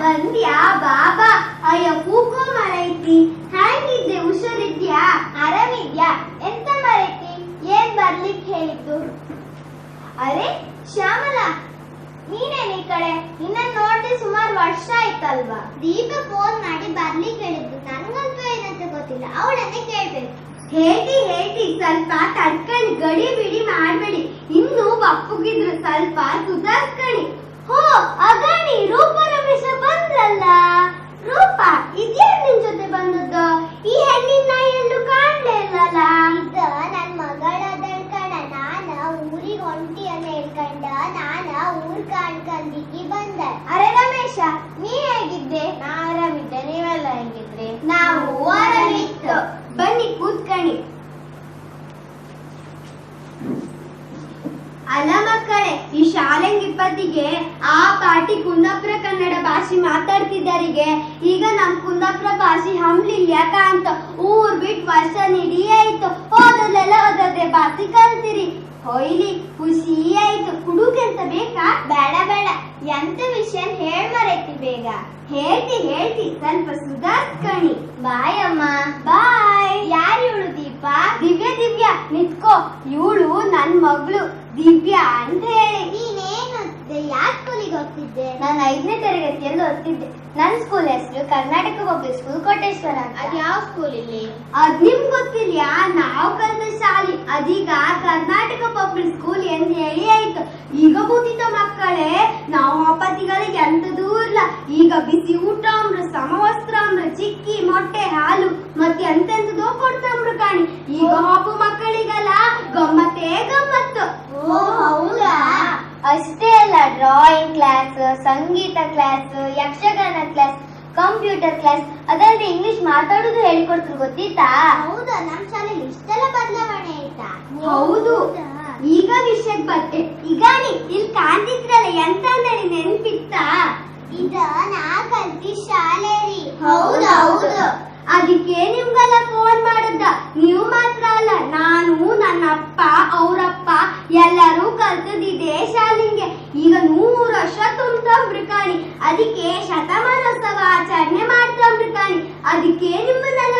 ಬಂದ್ಯಾ? ಬಾಬಾ, ಅಯ್ಯ, ಕೂಕೋ ಮರೈತಿ. ಹ್ಯಾಂಗಿದ್ದೆ ಹುಷಾರಿದ್ಯಾ ಆರಾಮಿದ್ಯಾ ಎಂತ ಮರೈತಿ? ಏನ್ ಬರ್ಲಿಕ್ಕೆ ಹೇಳಿದ್ದು? ಅರೆ, ಶ್ಯಾಮಲಾ, ನೀನೇನ್ ಈ ಕಡೆ? ನಿನ್ನ ನೋಡ್ದೆ ಸುಮಾರು ವರ್ಷ ಆಯ್ತಲ್ವಾ? ದೀಪ ಫೋನ್ ಮಾಡಿ ಬರ್ಲಿಕ್ ಹೇಳಿದ್ದು. ನನ್ಗಂತೂ ಏನಂತ ಗೊತ್ತಿಲ್ಲ. ಅವಳನ್ನೇ ಕೇಳ್ಬೇಕು. ಹೇಳಿ ಹೇಳಿ ಸ್ವಲ್ಪ ತಡ್ಕಣಿ ಗಡಿ ಬಿಡಿ ಮಾಡ್ಬೇಡಿ. ಇನ್ನು ಬಪ್ಪುಗಿದ್ರು ಸ್ವಲ್ಪ ಸುಧಾರ್ಸ್ಕಣಿ ಹೋ ಅಗಣಿ ರೂಪ ರಮೇಶ ಬಂದ್ರಲ್ಲ ರೂಪ ಇದೇ ನಿನ್ ಜೊತೆ ಬಂದದ್ದು? ಈ ಹೆಣ್ಣಿನ ಎಲ್ಲೂ ಕಾಣ್ಲೇ ಇಲ್ಲಲ್ಲ? ಇದ ನನ್ ಮಗಳದ ಕಣ ನಾನ ಊರಿಗೆ ಹೊಂಟಿ ಅಂತ ಹೇಳ್ಕೊಂಡ ನಾನ ಊರ್ ಕಾಣ್ಕಂದಿಕ್ಕಿ ಬಂದೆ. ಅರೆ ರಮೇಶ ನೀ ಹೇಗಿದ್ದೆ? ನಾ ಆರಾಮಿದ್ದೆ ನೀವೆಲ್ಲ ಹೇಗಿದ್ರಿ? ನಾವು ಆರಾಮಿತ್ತು. ಬನ್ನಿ ಕೂತ್ಕಣಿ. ಈ ಶಾಲೆಂಗಿಪ್ಪತ್ತಿಗೆ ಆ ಪಾಟಿ ಕುಂದಾಪುರ ಕನ್ನಡ ಭಾಷೆ ಮಾತಾಡ್ತಿದ್ದಾರಿಗೆ, ಈಗ ನಮ್ ಕುಂದಾಪುರ ಭಾಷೆ ಹಮ್ಲಿಲ್ಯಾಕ ಅಂತ ಊರ್ ಬಿಟ್ ವರ್ಷ ನಿಡಿ ಆಯ್ತು. ಓದಲ್ಲೆಲ್ಲ ಓದದೆ ಭಾಷೆ ಕಲ್ತಿರಿ. ಹೊಯ್ಲಿ ಖುಷಿ ಆಯ್ತು. ಹುಡುಗಂತ ಬೇಕಾ? ಬೇಡ ಬೇಡ ಎಂತ ವಿಷಯ ಹೇಳ್ ಮರೈತಿ ಬೇಗ? ಹೇಳ್ತಿ ಹೇಳ್ತಿ ಸ್ವಲ್ಪ ಸುಧಾರಿಸ್ಕಣಿ ಬಾಯ್ ಅಮ್ಮ. ಬಾಯ್. ಯಾರು ಇವಳು ದೀಪ? ದಿವ್ಯ ದಿವ್ಯ ನಿತ್ಕೋ. ಇವಳು ನನ್ ಮಗಳು. ದಿವ್ಯಾ ಅಂತ ಹೇಳಿ. ನೀನೇನು ಯಾವ ಸ್ಕೂಲಿಗೆ ಹೋಗ್ತಿದ್ದೆ? ನಾನು ಐದನೇ ತರಗತಿಯಲ್ಲಿ ಓದ್ತಿದ್ದೆ. ನನ್ನ ಸ್ಕೂಲ್ ಹೆಸರು ಕರ್ನಾಟಕ ಪಬ್ಲಿಕ್ ಸ್ಕೂಲ್ ಕೋಟೇಶ್ವರ ಅದ್ ಯಾವ ಸ್ಕೂಲ್ ಇಲ್ಲಿ? ಅದ್ ನಿಮ್ ಗೊತ್ತಿಲ್ಲ ನಾವು ಕಲ್ತ ಶಾಲಿ. ಅದೀಗ ಕರ್ನಾಟಕ ಪಬ್ಲಿಕ್ ಸ್ಕೂಲ್ ಎಂದು ಹೇಳಿ ಆಯ್ತು. ಈಗ ಬೂತಿತ್ತು ಮಕ್ಕಳೇ. ನಾವು ಹಪ್ಪತ್ತಿಗಳಿಗೆ ಎಂತ ದೂರ್ಲ. ಈಗ ಬಿಸಿ ಊಟ ಅಂಬ್ರ ಸಮವಸ್ತ್ರ ಅಂಬ್ರ ಚಿಕ್ಕಿ ಮೊಟ್ಟೆ ಹಾಲು ಮತ್ತೆ ಎಂತೆಂತದೋ ಕೊಡ್ತಾಂಬ್ರ ಕಾಣಿ. ಈಗ ಹಾಪು ಮಕ್ಕಳಿಗಲ್ಲ ಗಮ್ಮತ್ತೇ ಗಮ್ಮತ್ತು. ಓ ಹೌದಾ? ಅಷ್ಟೇ ಅಲ್ಲ ಡ್ರಾಯಿಂಗ್ ಕ್ಲಾಸ್ ಸಂಗೀತ class Yakshagana class computer class ಅದಲ್ಲದೆ ಇಂಗ್ಲಿಷ್ ಮಾತಾಡೋದು ಹೇಳಿಕೊಡ್ತಾರೆ ಗೊತ್ತಿತ್ತಾ? ಹೌದಾ? ನಮ್ ಶಾಲೆಯಲ್ಲಿ ಇಷ್ಟೆಲ್ಲ ಬದಲಾವಣೆ ಆಯ್ತಾ? ಹೌದು? ಈಗ ವಿಷಯಕ್ಕೆ ಬರ್ತೆ ಈಗ ಇಲ್ಲಿ ಕಾಣ್ತಿದ್ರಲ್ಲ ಎಂತ ಅಂದ್ರೆ ನೆನ್ಪಿತ್ತಾ? ಇದ ನಾ ಕಲ್ತಿ ಶಾಲೆ ರೀ. ಹೌದೌದು ಅದಕ್ಕೆ ನಿಮ್ಗೆಲ್ಲ ಫೋನ್ ಮಾಡದ್ದ. ನೀವು ಮಾತ್ರ ಅಲ್ಲ ನಾನು ನನ್ನ ಅಪ್ಪ ಅವರಪ್ಪ ಎಲ್ಲರೂ ಕಲ್ತದ್ ಇದೇ ಶಾಲಿಂಗೆ. ಈಗ ನೂರು ವರ್ಷ ತುಂಬ್ತಂಬ್ರಿ ಕಾಣಿ ಅದಕ್ಕೆ ಶತಮಾನೋತ್ಸವ ಆಚರಣೆ ಮಾಡ್ತಂಬ್ರಿ ಕಾಣಿ ಅದಕ್ಕೆ ನಿಮ್ಮನ್ನೆಲ್ಲ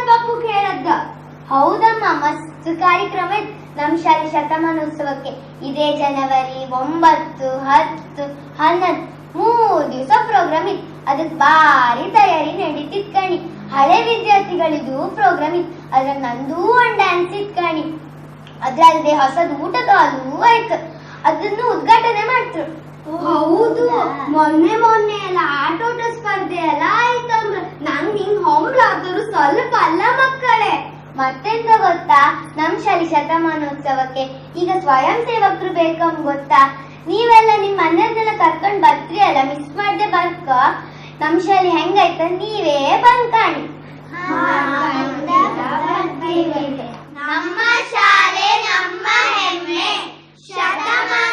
ಇತ್ತು ನಮ್ ಶಾಲೆ ಶತಮಾನೋತ್ಸವಕ್ಕೆ ಇದೇ ಜನವರಿ ಒಂಬತ್ತು ಹತ್ತು ಹನ್ನೊಂದು ಮೂರು ದಿವಸ ಪ್ರೋಗ್ರಾಮ್ ಇತ್ತು. ಅದಕ್ಕೆ ಭಾರಿ ತಯಾರಿ ನಡೀತಿತ್ ಕಣಿ. ಹಳೆ ವಿದ್ಯಾರ್ಥಿಗಳಿದು ಪ್ರೋಗ್ರಾಮ್ ಇತ್ತು. ಅದ್ರಾಗ ನಂದೂ ಒಂದು ಡ್ಯಾನ್ಸ್ ಇತ್ತು ಕಣಿ. ಅದ್ರಲ್ಲದೆ ಹೊಸದು ಊಟದ ಹಾಲು ಆಯ್ತು ಅದನ್ನು ಉದ್ಘಾಟನೆ ಮಾಡ್ತರು. ಹೌದು. ಮೊನ್ನೆ ಮೊನ್ನೆ ಎಲ್ಲ ಆಟೋಟ ಸ್ಪರ್ಧೆ ಎಲ್ಲ ಆಯ್ತಂದ್ರ ನಂಗೆ ಹಿಂಗ್ ಹೊಂಬ್ಲಾದ್ರು ಸ್ವಲ್ಪ ಅಲ್ಲ ಮಕ್ಕಳೇ. ಮತ್ತೆಂತ ಗೊತ್ತಾ? ನಮ್ ಶಾಲೆ ಶತಮಾನೋತ್ಸವಕ್ಕೆ ಈಗ ಸ್ವಯಂ ಸೇವಕರು ಬೇಕಂ ಗೊತ್ತಾ? ನೀವೆಲ್ಲ ನಿಮ್ ಮನೆಯವ್ರನ್ನೆಲ್ಲ ಕರ್ಕೊಂಡ್ ಬರ್ತೀರಿ ಅಲ್ಲ? ಮಿಸ್ ಮಾಡ್ದೆ ಬರ್ಕ? ನಮ್ ಶಾಲೆ ಹೆಂಗಾಯ್ತ ನೀವೇ ಬಂದ್ ಕಾಣಿ ನಮ್ಮ ಶಾಲೆ ನಮ್ಮ ಹೆಮ್ಮೆ. ಶತಮಾನೋತ್ಸವಕ್ಕೆ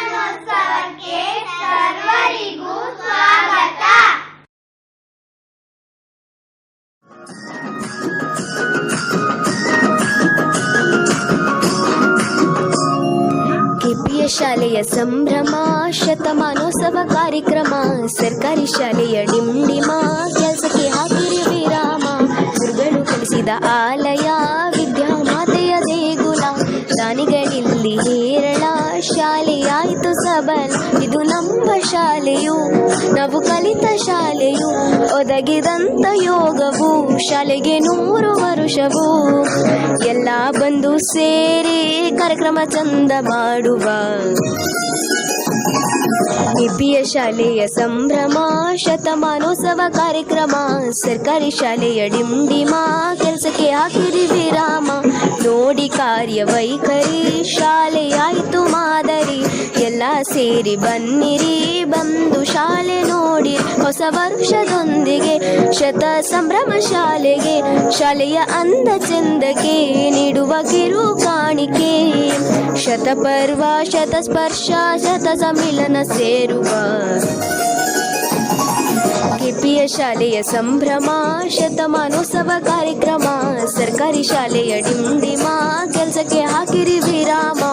ಶಾಲೆಯ ಸಂಭ್ರಮ, ಶತಮಾನೋತ್ಸವ ಕಾರ್ಯಕ್ರಮ, ಸರ್ಕಾರಿ ಶಾಲೆಯ ಡಿಂಡಿಮ, ಕೆಲಸಕ್ಕೆ ಹಾಕಿರಿ ವಿರಾಮ, ಗುರುಗಳು ಕಲಿಸಿದ ಆಲಯ ವಿದ್ಯಾಮಾತೆಯ ದೇಗುಲ, ದಾನಿಗಳಿಲ್ಲಿ ಇದು ನಮ್ಮ ಶಾಲೆಯು, ನಾವು ಕಲಿತ ಶಾಲೆಯು, ಒದಗಿದಂತ ಯೋಗವು, ಶಾಲೆಗೆ ನೂರು ವರುಷವು. ಎಲ್ಲ ಬಂದು ಸೇರಿ ಕಾರ್ಯಕ್ರಮ ಚಂದ ಮಾಡುವ. ಹಿಪಿಯ ಶಾಲೆಯ ಸಂಭ್ರಮ, ಶತಮಾನೋತ್ಸವ ಕಾರ್ಯಕ್ರಮ, ಸರ್ಕಾರಿ ಶಾಲೆಯ ಡಿಂಡಿಮ, ಕೆಲಸಕ್ಕೆ ಹಾಕಿರಿ ವಿರಾಮ. ನೋಡಿ ಕಾರ್ಯ ವೈಖರಿ ಶಾಲೆಯಾಯಿತು ಮಾದರಿ. ಎಲ್ಲ ಸೇರಿ ಬನ್ನಿರಿ, ಬಂದು ಶಾಲೆ ನೋಡಿ. ಹೊಸ ವರ್ಷದೊಂದಿಗೆ, ಶತ ಸಂಭ್ರಮ ಶಾಲೆಗೆ, ಶಾಲೆಯ ಅಂದ ಚಂದಕ್ಕೆ ನೀಡುವ ಕಿರು ಕಾಣಿಕೆ ಶತಪರ್ವ ಶತಸ್ಪರ್ಶ ಶತ ಸಮ್ಮಿಲನ ಸೇರುವ. ಕೆಪಿಯ ಶಾಲೆಯ ಸಂಭ್ರಮ ಶತಮಾನೋತ್ಸವ ಕಾರ್ಯಕ್ರಮ, ಸರ್ಕಾರಿ ಶಾಲೆಯ ಡಿಂಡಿಮ, ಕೆಲಸಕ್ಕೆ ಹಾಕಿರಿ ವಿರಾಮ.